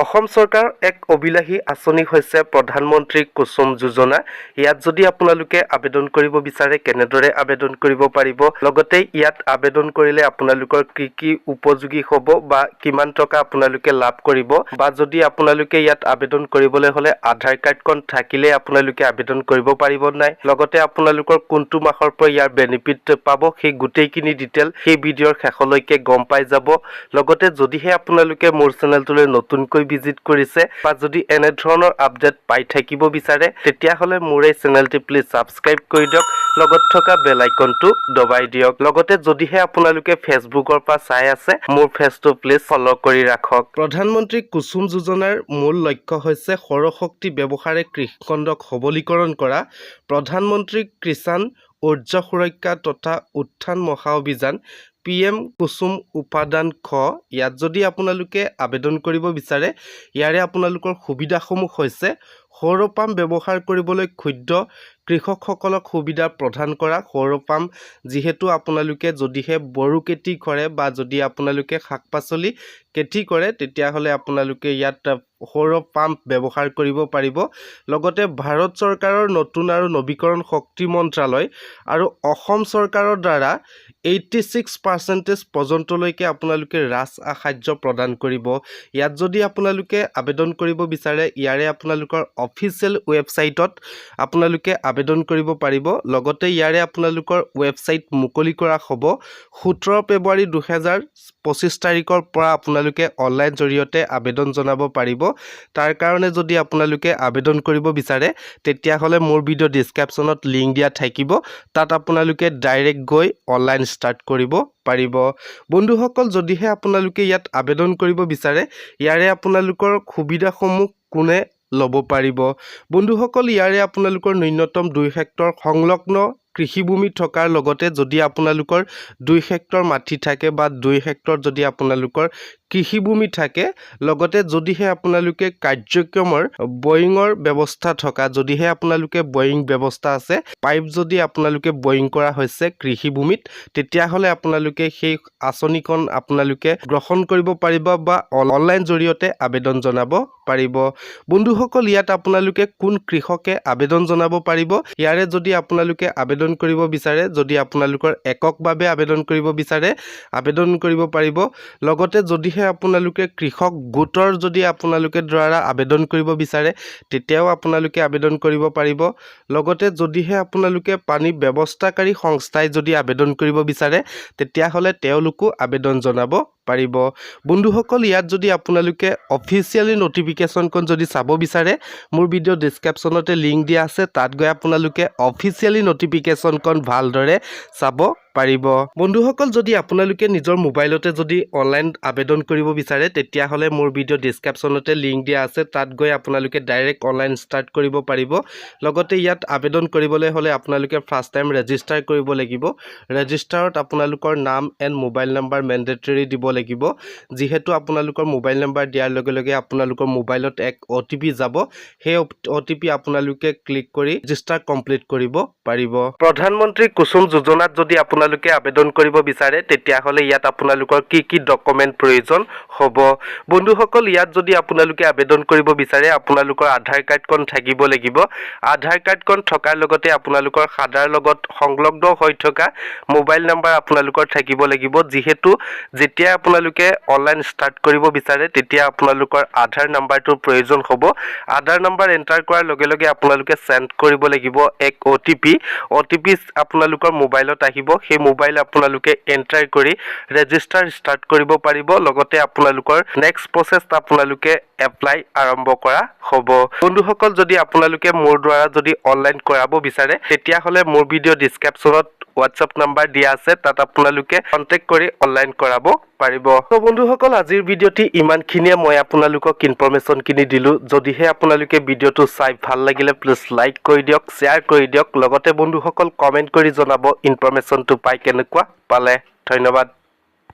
অসম চৰকাৰৰ এক অবিলাসী আঁচনি হৈছে প্ৰধানমন্ত্ৰী কুসুম যোজনা। ইয়াত যদি আপোনালোকে আবেদন কৰিব বিচাৰে কেনেদৰে আবেদন কৰিব পাৰিব? লগতে ইয়াত আবেদন কৰিলে আপোনালোকৰ কি কি উপযোগী হ'ব বা কিমান টকা আপোনালোকে লাভ কৰিব? বা যদি আপোনালোকে ইয়াত আবেদন কৰিবলৈ হ'লে আধাৰ কাৰ্ডখন থাকিলে আপোনালোকে আবেদন কৰিব পাৰিব নাই? লগতে আপোনালোকৰ কোনটো মাহৰ পৰা ইয়াৰ বেনিফিট পাব? সেই গোটেইখিনি ডিটেইল সেই ভিডিঅ'ৰ শেষলৈকে গম পাই যাব। লগতে যদিহে আপোনালোকে মোৰ চেনেলটোলৈ নতুনকৈ ভিজিট কৰিছে, বা যদি এনেধৰণৰ আপডেট পাই থাকিব বিচাৰে, তেতিয়াহ'লে মোৰ এই চেনেলটি প্লিজ ছাবস্ক্ৰাইব কৰি দিয়ক, লগত থকা বেল আইকনটো দবাই দিয়ক। লগতে যদিহে আপোনালোকে ফেচবুকৰ পৰা চাই আছে, মোৰ ফেচটো প্লিজ ফ'ল' কৰি ৰাখক। প্ৰধানমন্ত্ৰী কুসুম যোজনাৰ মূল লক্ষ্য হৈছে সৌৰশক্তি ব্যৱহাৰে কৃষিখণ্ডক সবলীকৰণ কৰা। প্ৰধানমন্ত্ৰী কিষাণ উৰ্জা সুৰক্ষা তথা উত্থান মহা অভিযান পি এম কুসুম উপাদান খ ইয়াত যদি আপোনালোকে আবেদন কৰিব বিচাৰে ইয়াৰে আপোনালোকৰ সুবিধাসমূহ হৈছে সৌৰ পাম্প ব্যৱহাৰ কৰিবলৈ ক্ষুদ্ৰ কৃষকসকলক সুবিধা প্ৰদান কৰা। সৌৰ পাম্প যিহেতু আপোনালোকে যদিহে বড়ো খেতি কৰে বা যদি আপোনালোকে শাক পাচলি খেতি কৰে তেতিয়াহ'লে আপোনালোকে ইয়াত সৌৰ পাম্প ব্যৱহাৰ কৰিব পাৰিব। লগতে ভাৰত চৰকাৰৰ নতুন আৰু নৱীকৰণ শক্তি মন্ত্ৰালয় আৰু অসম চৰকাৰৰ দ্বাৰা এইট্টি ছিক্স পাৰ্চেণ্টেজ পৰ্যন্তলৈকে আপোনালোকে ৰাজ সাহাৰ্য প্ৰদান কৰিব। ইয়াত যদি আপোনালোকে আবেদন কৰিব বিচাৰে, ইয়াৰে আপোনালোকৰ অফিচিয়েল ৱেবছাইটত আপোনালোকে আবেদন কৰিব পাৰিব। লগতে ইয়াৰে আপোনালোকৰ ৱেবছাইট মুকলি কৰা হ'ব। সোতৰ ফেব্ৰুৱাৰী দুহেজাৰ পঁচিছ তাৰিখৰ পৰা আপোনালোকে অনলাইন জৰিয়তে আবেদন জনাব পাৰিব। তাৰ কাৰণে যদি আপোনালোকে আবেদন কৰিব বিচাৰে, তেতিয়াহ'লে মোৰ ভিডিঅ' ডিছক্ৰিপশ্যনত লিংক দিয়া থাকিব। তাত আপোনালোকে ডাইৰেক্ট গৈ অনলাইন ষ্টাৰ্ট কৰিব। পাৰিব। বন্ধুসকল যদিহে আপোনালোকে ইয়াত আবেদন কৰিব বিচাৰে ইয়াৰে আপোনালোকৰ সুবিধাসমূহ কোনে ল'ব পাৰিব? বন্ধুসকল ইয়াৰে আপোনালোকৰ ন্যূনতম দুই হেক্টৰ সংলগ্ন কৃষিভূমি থকাৰ লগতে যদি আপোনালোকৰ দুই হেক্টৰ মাটি থাকে বা দুই হেক্টৰ যদি আপোনালোকৰ কৃষিভূমি থাকে, লগতে যদিহে আপোনালোকে কাৰ্যক্ৰমৰ বয়িঙৰ ব্যৱস্থা থকা, যদিহে আপোনালোকে বয়িং ব্যৱস্থা আছে, পাইপ যদি আপোনালোকে বয়িং কৰা হৈছে কৃষিভূমিত, তেতিয়াহ'লে আপোনালোকে সেই আঁচনিখন আপোনালোকে গ্ৰহণ কৰিব পাৰিব বা অনলাইন জৰিয়তে আবেদন জনাব পাৰিব। বন্ধুসকল, ইয়াত আপোনালোকে কোন কৃষকে আবেদন জনাব পাৰিব? ইয়াৰে যদি আপোনালোকে আবেদন কৰিব বিচাৰে যদি আপোনালোকৰ এককভাৱে আবেদন কৰিব বিচাৰে আবেদন কৰিব পাৰিব। লগতে যদিহে আপোনালোকে কৃষক গোটৰ যদি আপোনালোকে দ্বাৰা আবেদন কৰিব বিচাৰে তেতিয়াও আপোনালোকে আবেদন কৰিব পাৰিব। লগতে যদিহে আপোনালোকে পানী ব্যৱস্থাকাৰী সংস্থাই যদি আবেদন কৰিব বিচাৰে তেতিয়াহ'লে তেওঁলোকো আবেদন জনাব। পাৰিব। বন্ধুসকল, ইয়াত যদি আপোনালোকে অফিচিয়েলি ন'টিফিকেশ্যনখন যদি চাব বিচাৰে, মোৰ ভিডিঅ' ডিছক্ৰিপশ্যনতে লিংক দিয়া আছে, তাত গৈ আপোনালোকে অফিচিয়েলি ন'টিফিকেশ্যনখন ভালদৰে চাব পাৰিব। বন্ধুসকল, যদি আপোনালোকে নিজৰ মোবাইলতে যদি অনলাইন আবেদন কৰিব বিচাৰে, তেতিয়াহ'লে মোৰ ভিডিঅ' ডিছক্ৰিপশ্যনতে লিংক দিয়া আছে। তাত গৈ আপোনালোকে ডাইৰেক্ট অনলাইন ষ্টাৰ্ট কৰিব পাৰিব। লগতে ইয়াত আবেদন কৰিবলৈ হ'লে আপোনালোকে ফাৰ্ষ্ট টাইম ৰেজিষ্টাৰ কৰিব লাগিব। ৰেজিষ্টাৰত আপোনালোকৰ নাম এণ্ড মোবাইল নাম্বাৰ মেণ্ডেটৰী দিব লাগিব। যিহেতু আপোনালোকৰ মোবাইল নাম্বাৰ দিয়াৰ লগে লগে আপোনালোকৰ মোবাইলত এক অ' টি পি যাব। সেই অ' টি পি আপোনালোকে ক্লিক কৰি ৰেজিষ্টাৰ কমপ্লিট কৰিব পাৰিব। প্ৰধানমন্ত্ৰী কুসুম যোজনাত যদি আপোনালোকে আবেদন কৰিব বিচাৰে তেতিয়াহ'লে ইয়াত আপোনালোকৰ কি কি ডকুমেণ্ট প্ৰয়োজন হ'ব। বন্ধুসকল ইয়াত যদি আপোনালোকে আবেদন কৰিব বিচাৰে আপোনালোকৰ আধাৰ কাৰ্ডখন থাকিব লাগিব। আধাৰ কাৰ্ডখন থকাৰ লগতে আপোনালোকৰ সাদাৰ লগত সংলগ্ন হৈ থকা মোবাইল নাম্বাৰ আপোনালোকৰ থাকিব লাগিব। যিহেতু যেতিয়া আপোনালোকে অনলাইন ষ্টাৰ্ট কৰিব বিচাৰে তেতিয়া আপোনালোকৰ আধাৰ নাম্বাৰটোৰ প্ৰয়োজন হ'ব। আধাৰ নাম্বাৰ এণ্টাৰ কৰাৰ লগে লগে আপোনালোকে চেণ্ড কৰিব লাগিব এক O' T P O' T P আপোনালোকৰ মোবাইলত আহিব। সেই মোবাইল আপোনালোকে এণ্টাৰ কৰি ৰেজিষ্টাৰ ষ্টাৰ্ট কৰিব পাৰিব। লগতে আপোনালোকৰ নেক্সট প্ৰচেছ আপোনালোকে এপ্লাই আৰম্ভ কৰা হ'ব। বন্ধুসকল যদি আপোনালোকে মোৰ দ্বাৰা যদি অনলাইন কৰাব বিচাৰে তেতিয়াহ'লে মোৰ ভিডিঅ' ডিছক্ৰিপশ্যনত হোৱাটছআপ নাম্বাৰ দিয়া আছে তাত আপোনালোকে কণ্টেক্ট কৰি অনলাইন কৰাব পাৰিব। তো বন্ধুসকল আজিৰ ভিডিঅ'টি ইমানখিনিয়ে। মই আপোনালোকক ইনফৰমেশ্যনখিনি দিলোঁ। যদিহে আপোনালোকে ভিডিঅ'টো চাই ভাল লাগিলে প্লিজ লাইক কৰি দিয়ক শ্বেয়াৰ কৰি দিয়ক। লগতে বন্ধুসকল কমেণ্ট কৰি জনাব ইনফৰমেশ্যনটো পাই কেনেকুৱা পালে। ধন্যবাদ।